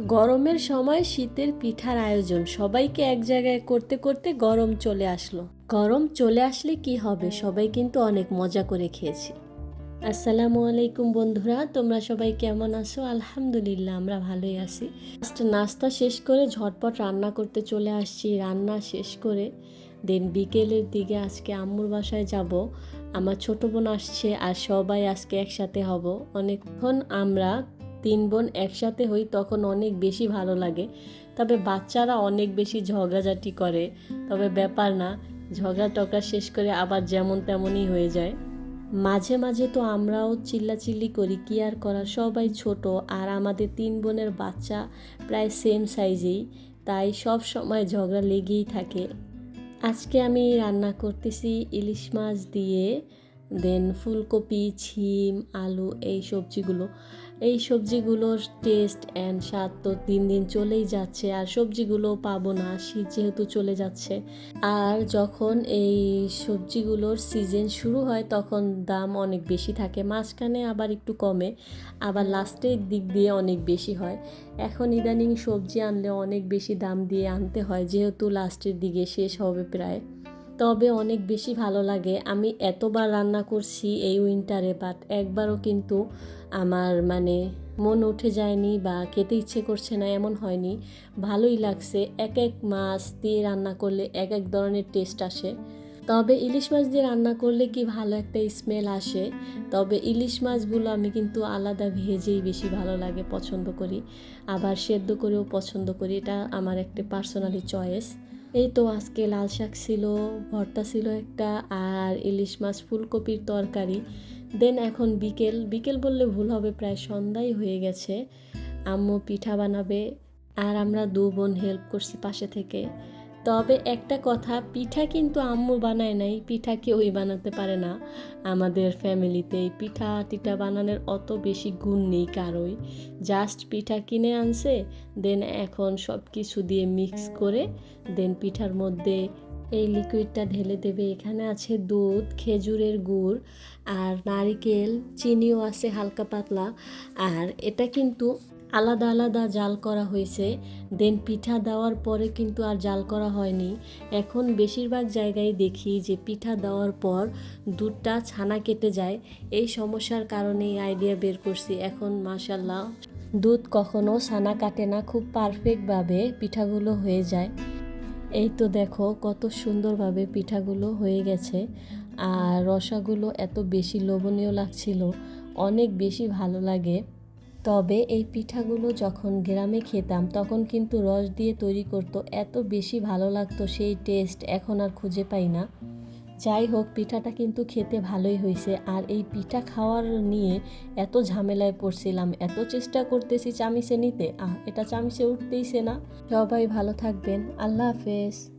গরমের সময় শীতের পিঠার আয়োজন। সবাইকে এক জায়গায় করতে করতে গরম চলে আসলো। গরম চলে আসলে কি হবে? সবাই কিন্তু অনেক মজা করে খেয়েছি। আসসালামু আলাইকুম বন্ধুরা, তোমরা সবাই কেমন আছো? আলহামদুলিল্লাহ, আমরা ভালোই আছি। নাস্তা শেষ করে ঝটপট রান্না করতে চলে আসছি। রান্না শেষ করে দেন বিকেলের দিকে আজকে আম্মুর বাসায় যাব। আমার ছোট বোন আসছে আর সবাই আজকে একসাথে হব। অনেকক্ষণ আমরা তিন বোন একসাথে হই তখন অনেক বেশি ভালো লাগে। তবে বাচ্চারা অনেক বেশি ঝগড়াঝাটি করে। তবে ব্যাপার না, ঝগড়া টগড়া শেষ করে আবার যেমন তেমনই হয়ে যায়। মাঝে মাঝে তো আমরাও চিল্লাচিল্লি করি, কি আর করা সবাই ছোট আর আমাদের তিন বোনের বাচ্চা প্রায় সেম সাইজেই তাই সব সময় ঝগড়া লেগেই থাকে। আজকে আমি রান্না করতেছি ইলিশ মাছ দিয়ে দেন ফুলকপি, ছিম, আলু এই সবজিগুলো। এই সবজিগুলোর টেস্ট অ্যান্ড স্বাদ তো দিন দিন চলেই যাচ্ছে আর সবজিগুলো পাবো না, শীত যেহেতু চলে যাচ্ছে। আর যখন এই সবজিগুলোর সিজন শুরু হয় তখন দাম অনেক বেশি থাকে, মাঝখানে আবার একটু কমে, আবার লাস্টের দিক দিয়ে অনেক বেশি হয়। এখন ইদানিং সবজি আনলে অনেক বেশি দাম দিয়ে আনতে হয়, যেহেতু লাস্টের দিকে শেষ হবে প্রায়। তবে অনেক বেশি ভালো লাগে। আমি এতবার রান্না করছি এই উইন্টারে বাট একবারও কিন্তু আমার মানে মন উঠে যায়নি বা খেতে ইচ্ছে করছে না, এমন হয়নি। ভালোই লাগছে। এক এক মাছ দিয়ে রান্না করলে এক এক ধরনের টেস্ট আসে। তবে ইলিশ মাছ দিয়ে রান্না করলে কি ভালো একটা স্মেল আসে? তবে ইলিশ মাছগুলো আমি কিন্তু আলাদা ভেজেই বেশি ভালো লাগে, পছন্দ করি। আবার সেদ্ধ করেও পছন্দ করি। এটা আমার একটা পার্সোনালি চয়েস এই তো আজকে লাল শাক ছিল, ভর্তা ছিল একটা, আর ইলিশ মাছ ফুলকপির তরকারি। দেন এখন বিকেল বিকেল বললে ভুল হবে, প্রায় সন্ধ্যাই হয়ে গেছে। আম্মু পিঠা বানাবে, আর আমরা দু বোন হেল্প করছি পাশে থেকে। তবে একটা কথা, পিঠা কিন্তু আম্মু বানায় নাই, পিঠা কেউই বানাতে পারে না। আমাদের ফ্যামিলিতে পিঠা টিঠা বানানোর অত বেশি গুণ নেই কারোই। জাস্ট পিঠা কিনে আনছে দেন এখন সব কিছু দিয়ে মিক্স করে দেন পিঠার মধ্যে এই লিকুইডটা ঢেলে দেবে। এখানে আছে দুধ, খেজুরের গুড়, আর নারিকেল, চিনিও আছে হালকা পাতলা। আর এটা কিন্তু আলাদা আলাদা জাল করা হয়েছে দেন পিঠা দেওয়ার পরে কিন্তু আর জাল করা হয়নি। এখন বেশিরভাগ জায়গায় দেখি যে পিঠা দেওয়ার পর দুধটা ছানা কেটে যায়। এই সমস্যার কারণে এই আইডিয়া বের করছি। এখন মাসাল্লাহ দুধ কখনো ছানা কাটে না, খুব পারফেক্টভাবে পিঠাগুলো হয়ে যায়। এই তো দেখো কত সুন্দরভাবে পিঠাগুলো হয়ে গেছে। আর রসাগুলো এত বেশি লোভনীয় লাগছিল, অনেক বেশি ভালো লাগে। তবে এই পিঠাগুলো যখন গ্রামে খেতাম, তখন কিন্তু রস দিয়ে তৈরি করতো, এত বেশি ভালো লাগতো সেই টেস্ট এখন আর খুঁজে পাই না। যাই হোক, পিঠাটা কিন্তু খেতে ভালোই হয়েছে, আর এই পিঠা খাওয়ার নিয়ে এত ঝামেলায় পড়ছিলাম, এত চেষ্টা করতেছি চামিচে নিতে, আহ, এটা চামিচে উঠতেইছে না। সবাই ভালো থাকবেন, আল্লাহ হাফেজ।